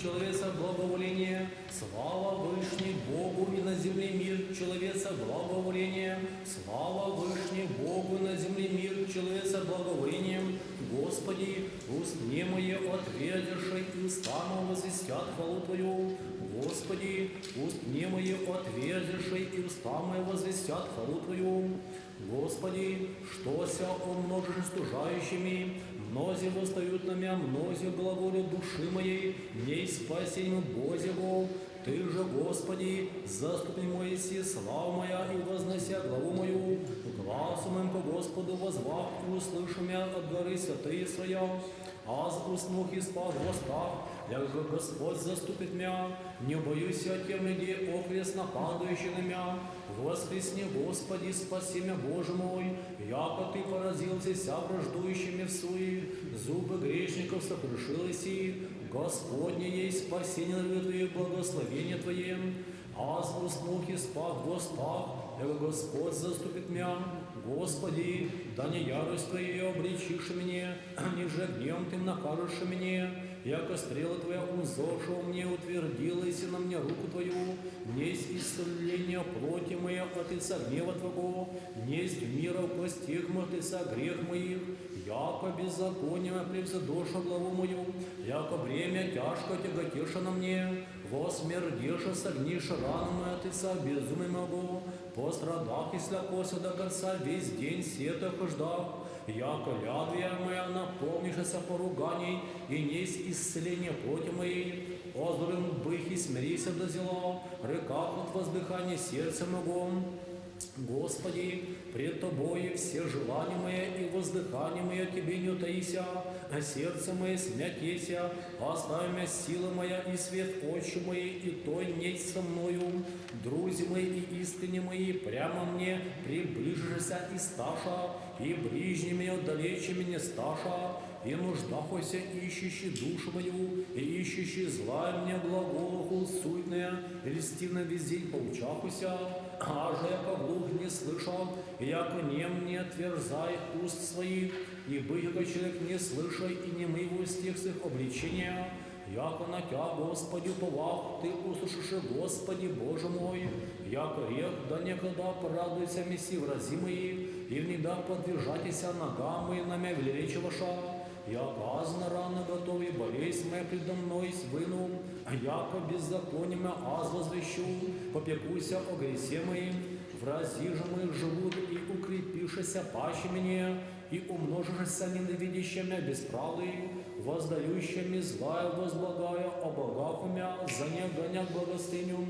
человеца благоволение. Слава Вышний Богу и на земле мир человеца благоволение. Слава Вышний Богу на земле мир человеца благоволением. Господи, уст не мои отвердиши, и уста мои возвестят хвалу Твою. Господи, уст не мои отвердиши, и уста мои возвестят хвалу Твою. Господи, что ся умножишь стужающими, мнози восстают на мя, мнози глаголят души моей, не спасением Бозего. Ты же, Господи, заступи Моиси, слава моя, и вознося главу мою, глазом моим по Господу возвах, и услышу меня от горы святые своя. Аз уснух и спал в гостах, якже Господь заступит меня, не боюсь я тем людей, окресно падающих на меня. Воскресни, Господи, спаси меня, Боже мой, яко Ты поразился ся враждующими в суе, зубы грешников сокрушил иси, Господне есть спасение на Твое благословение Твое. Аз уснух и спал в гостах, Господь заступит меня. Господи, да не ярость Твоей обличишь мне, ниже гнем Ты накажешь мне, яко стрела Твоя унзоша мне утвердилась и на мне руку Твою, несть исцеление плоти моей от лица гнева Твоего, несть мира в костях моих лица грех моих, яко беззаконие превзадоша главу мою, яко бремя тяжко тяготеша на мне, восмердеша согниша рану мою от лица безумия моего, пострадах и слякося до конца весь день сета хождах, яко лядвия моя наполнишься поруганий, и несть исцеление плоти моей, оздорым бых и смирися до зела, реках от воздыхания сердца моего, Господи, пред Тобою все желания мои и воздыхания мои Тебе не утаися, а сердце мое смятеся, оставь меня сила моя и свет очи мои, и то несть со мною. Друзі мої і істині мої, прямо мне приближишься и сташа, и ближні мені отдалече мене сташа, и нуждахуйся, ищущий душу мою, и ищущий зла мне глаголу суетная, льстивно весь день поучахуйся, а же яко глух не слышал, и яко нем не отверзай уст своих, и бы яко человек не слышай, и не мы в устах своих обличения, Яко на Тя, Господи, повах, Ты услышишь, Господи, Боже мой, яко рех, да некогда порадуйся месси врази мои, и внегда подвижатися нога мои на мя величие ваша, яко азна рано готовый, болезнь моя предо мной свыну, а яко беззаконием аз возвещу, попекуйся о гресе моим, врази же моих живут, и укрепишься паще мне, и умножишься ненавидящими бесправдой, воздающими злая возблагая, о богах умя, за негоня благостыню.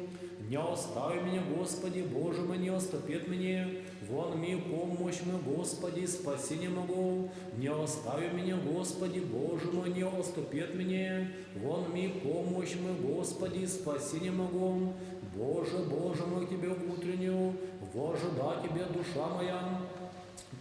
Не остави меня, Господи, Боже мой, не оступит мне, вон ми помощь мы, Господи, спасение могу. Не остави меня, Господи, Боже мой, не оступит мне, вон ми помощь мы, Господи, спасение могу. Боже, Боже мой, Тебе утреннюю, вожида Тебе душа моя,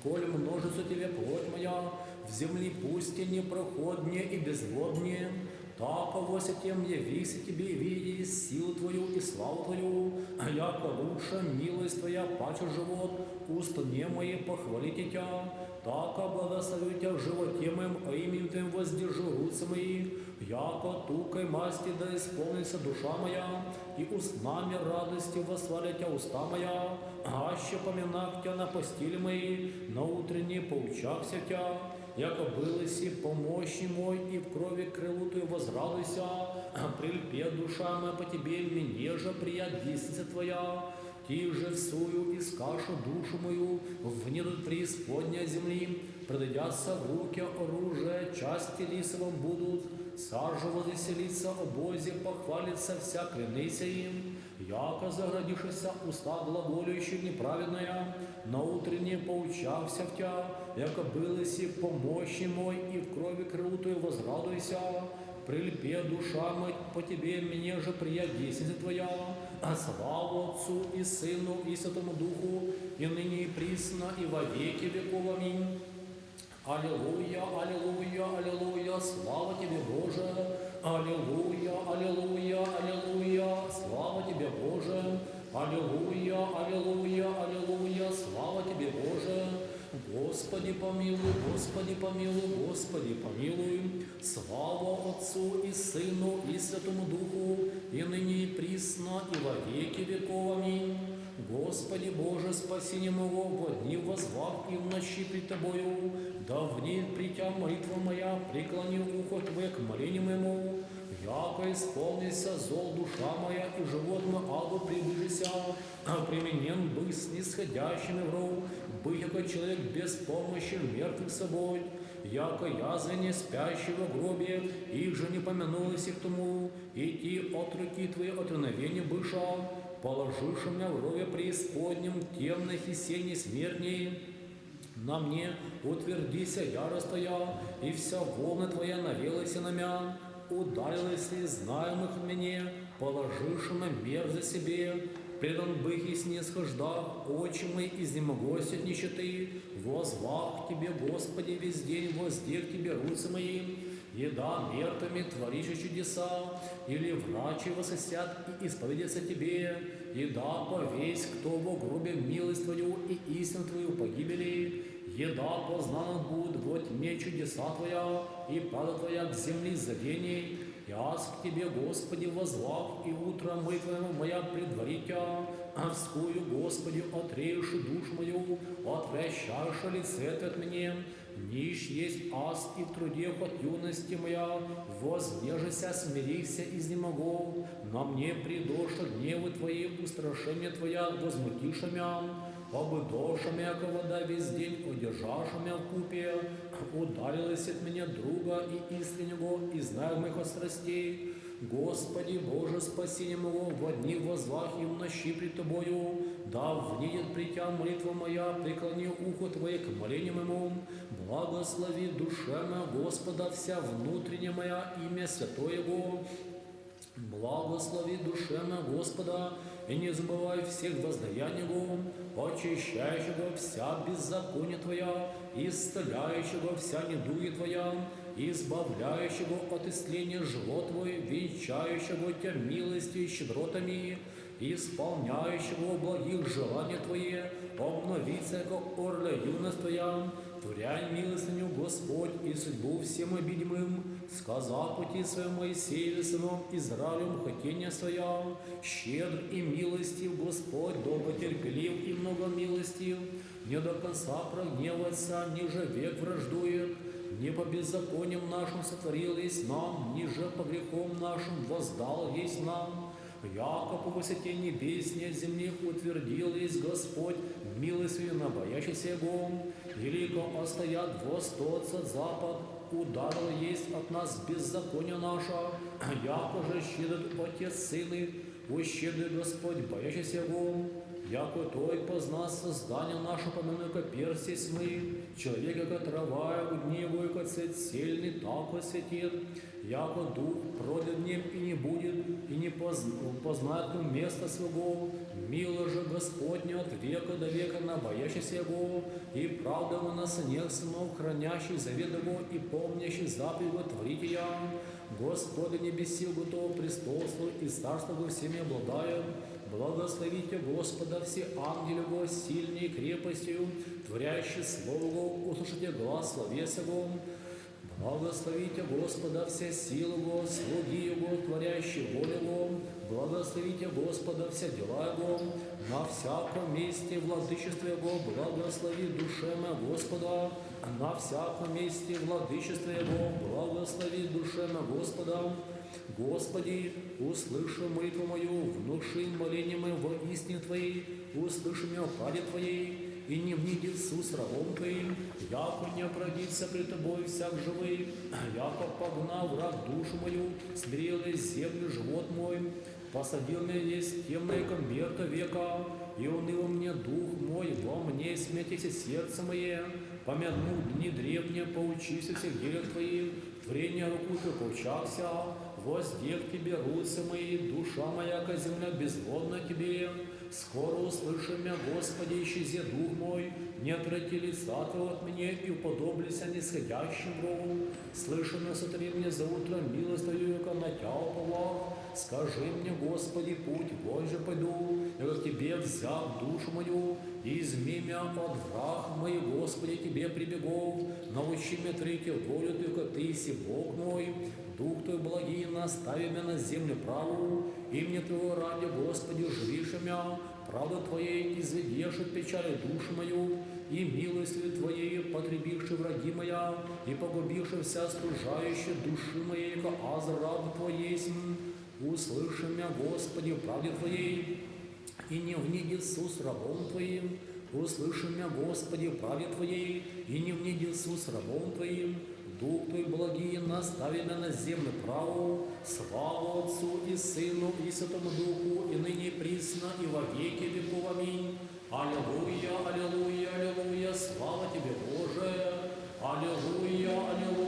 Коль множится тебе плоть моя, в земли пусть не проходнее и безводнее, так авося тем явися тебе видеть силу Твою и славу Твою, яко лучше милость Твоя паче живот, уст не мои похвалите Тя, так благословю Тя в животе моем, а именем Твоим воздержу руцы мои, яко тукой масти да исполнится душа моя, и устнами радости восхваля Тя уста моя, аще поминах Тя на постели моей, на утренней поучахся Тя, яко былыси помощи мой, и в крови крылутую возрадуйся, прильпе душа моя по тебе, мне же прият десница Твоя, Ти же всую искашу душу мою, в недуд преисподня земли, продадятся в руки оружие, части лисовым будут, сажу возвеселится о Бозе, похвалится вся клянися им, яко заградишься уста глаголющих неправедная, на утренне поучався в тя, яко былыси помощи мой, и в крови крутую возрадуйся, прильпе душа мать по тебе, мне же прият десница твоя, а славу Отцу и Сыну и Святому Духу, и ныне и присно, и во веки веков. Аминь. Аллилуйя, аллилуйя, аллилуйя, слава тебе, Боже. Аллилуйя, аллилуйя, аллилуйя, слава тебе, Боже. Аллилуйя, аллилуйя, аллилуйя, слава тебе, Боже. Господи помилуй, Господи помилуй, Господи помилуй. Слава Отцу и Сыну и Святому Духу, и ныне и присно, и во веки веков. Аминь. Господи Боже, спасение моего, во дни возвах и в ночи пред Тобою, да в ней притя молитва моя, преклони ухо Твое к молению моему, яко исполнится зол душа моя, и живот мой аду приближися, а применен бы снисходящим вру, быть яко человек без помощи мертвых собой, яко язвение спящего в гробе, их же не помянулось их тому, идти от руки Твоей отреновения быша, положивши меня в рове преисподнем темных и сеней смертней, на мне утвердися ярость Твоя, и вся волна Твоя навелась на меня, ударилась из знаемых в мне, положивши на мер за себе, предан бых и снисхождах, очи мои изнемогость от нищеты, возвах к Тебе, Господи, весь день воздех Тебе руцы мои, еда мертвыми творишь чудеса, или врачи воссосят и исповедятся Тебе, еда повесь, кто во гробе милость Твою и истину Твою погибели, еда познана будет во тьме чудеса Твоя, и пада Твоя к земли завений, Яс к Тебе, Господи, возвах, и утро мы Твоему моя предваритя, а вскую, Господи, отреешь душ мою, отвращаешь лице Ты от мне, Нищ есть ас и в труде от юности моя, вознежися, смирися, изнемогу, на мне придоша гневы Твои, устрашение Твоя, возмутиша мя, обыдоша мя, вода весь день, удержаша мя в купе, ударилась от меня друга и искреннего, и знаю моих страстей, Господи, Боже, спасение моего, во дни возвах и в ночи пред Тобою, да внидет притя молитва моя, преклони ухо Твое к молению моему, благослови душе моя Господа вся внутренняя моя имя святое Его, Благослови душе моя Господа, и не забывай всех воздаяний Его, очищающего вся беззаконие Твоя, исцеляющего вся недуги Твоя, избавляющего от исцеления живот Твой, венчающего Тебя милостью и щедротами, исполняющего благих желаний Твои, обновиться, как орля юность Твоя, Творяй милостыню, Господь, и судьбу всем обидимым, сказав пути своему Моисею, сыном Израилем, хотение своя, щедр и милостив, Господь, долго терпелив и много милостив, не до конца прогневаться, ниже век враждует, не по беззакониям нашим сотворил есть нам, ниже по грехом нашим воздал есть нам, Яко по высоте небесне земных утвердил есть Господь милостью на боящийся Его, велико остоят восток от запад, ударил есть от нас беззаконие наше, яко же щедрит Отец Сыны, ущедрит Господь боящийся Его, яко той позна создание наше помянуй ко персей мы, человека ко трава, у дни его, ко цвет сильный, так осветит, яко дух пройдет днем и не будет, и не позн- познает он место своего, мило же Господня от века до века на боящийся Его, и правда Его на сынах сынов, хранящих завет Его и помнящих заповедь Его творите я. Господи небесил готов престол свой и царство Его всеми обладая, Благословите Господа все ангели Его сильней крепостью, творящие Слово Его, услышите глаз словес Его, Благословите Господа все силы Его, слуги Его, творящие волю Его, благословите Господа все дела Его, на всяком месте владычество Его, благослови душе моя Господа, на всяком месте владычество Его, благослови душе моя Господа, Господи, услыши молитву мою, внуши моление мое во истине Твоей, услыши меня в правде Твоей, и не внидит Иисус рабом Твоим, яко не оправдится пред Тобой всяк живый, яко погнал враг душу мою, смирил из землю живот мой, посадил меня есть темное конверта века, и уныло мне дух мой, во мне смятися сердце мое, помянул дни древние, поучися всех делах Твоих, творение руку Ты поучался, воздех Тебе руцы мои, душа моя, ко земля безводна Тебе, Скоро услыши меня, Господи, исчези дух мой, не отврати лица Твоего от меня и уподоблися нисходящим рову. Слыши меня, сотри мне за утро милость Твою, яко на Тя уповах. Скажи мне, Господи, путь, вой же пойду, я к Тебе взял душу мою, и изми меня от враг мой, Господи, Тебе прибегов, научи меня третью волю только Ты, си Бог мой, Дух Твой благий, настави меня на землю праву, имя Твоего ради, Господи, живишь меня, правду Твоей изведешь от печали душу мою, и милостью Твоей потребивши враги моя, и погубивши вся стужающая души моей, яко аз раб Твоей, услыши меня, Господи, в правде Твоей, и не внидит с рабом Твоим, услыши меня, Господи, в правде Твоей, и не внидит с рабом Твоим, Дух Той настави меня на землю праву, славу Отцу и Сыну і Святому Духу, и ныне и і во веки веков. Аминь. Аллилуйя, аллилуйя, аллилуйя, слава Тебе, Боже. Аллилуйя, аллилуйя,